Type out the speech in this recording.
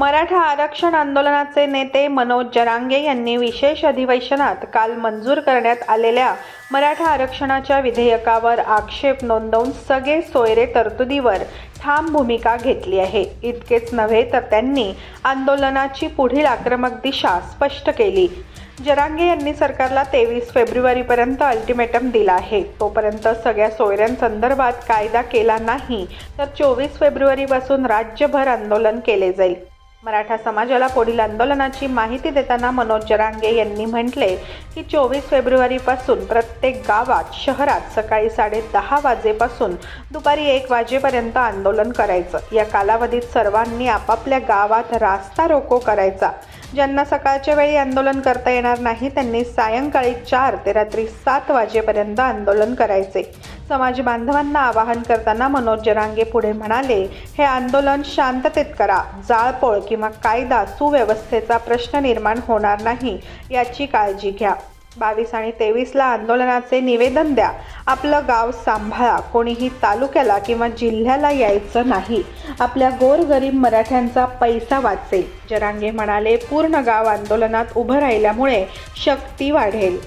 मराठा आरक्षण आंदोलनाचे नेते मनोज जरांगे यांनी विशेष अधिवेशनात काल मंजूर करण्यात आलेल्या मराठा आरक्षणाच्या विधेयकावर आक्षेप नोंदवून सगळे सोयरे तरतुदीवर ठाम भूमिका घेतली आहे. इतकेच नव्हे तर त्यांनी आंदोलनाची पुढील आक्रमक दिशा स्पष्ट केली. जरांगे यांनी सरकारला तेवीस फेब्रुवारीपर्यंत अल्टिमेटम दिला आहे. तोपर्यंत सगळ्या सोयऱ्यांसंदर्भात कायदा केला नाही तर चोवीस फेब्रुवारीपासून राज्यभर आंदोलन केले जाईल. मराठा समाजाला पुढील आंदोलनाची माहिती देताना मनोज जरांगे यांनी म्हटले की चोवीस फेब्रुवारीपासून प्रत्येक गावात शहरात सकाळी साडेदहा वाजेपासून दुपारी एक वाजेपर्यंत आंदोलन करायचं. या कालावधीत सर्वांनी आपापल्या गावात रास्ता रोको करायचा. ज्यांना सकाळच्या वेळी आंदोलन करता येणार नाही त्यांनी सायंकाळी चार ते रात्री सात वाजेपर्यंत आंदोलन करायचे. समाज बांधवांना आवाहन करताना मनोज जरांगे पुढे म्हणाले हे आंदोलन शांततेत करा. जाळपोळ किंवा कायदा सुव्यवस्थेचा प्रश्न निर्माण होणार नाही. याची काळजी घ्या. बावीस आणि तेवीसला आंदोलनाचे निवेदन द्या. आपलं गाव सांभाळा. कोणीही तालुक्याला किंवा जिल्ह्याला यायचं नाही. आपल्या गोरगरीब मराठ्यांचा पैसा वाचेल. जरांगे म्हणाले पूर्ण गाव आंदोलनात उभं राहिल्यामुळे शक्ती वाढेल.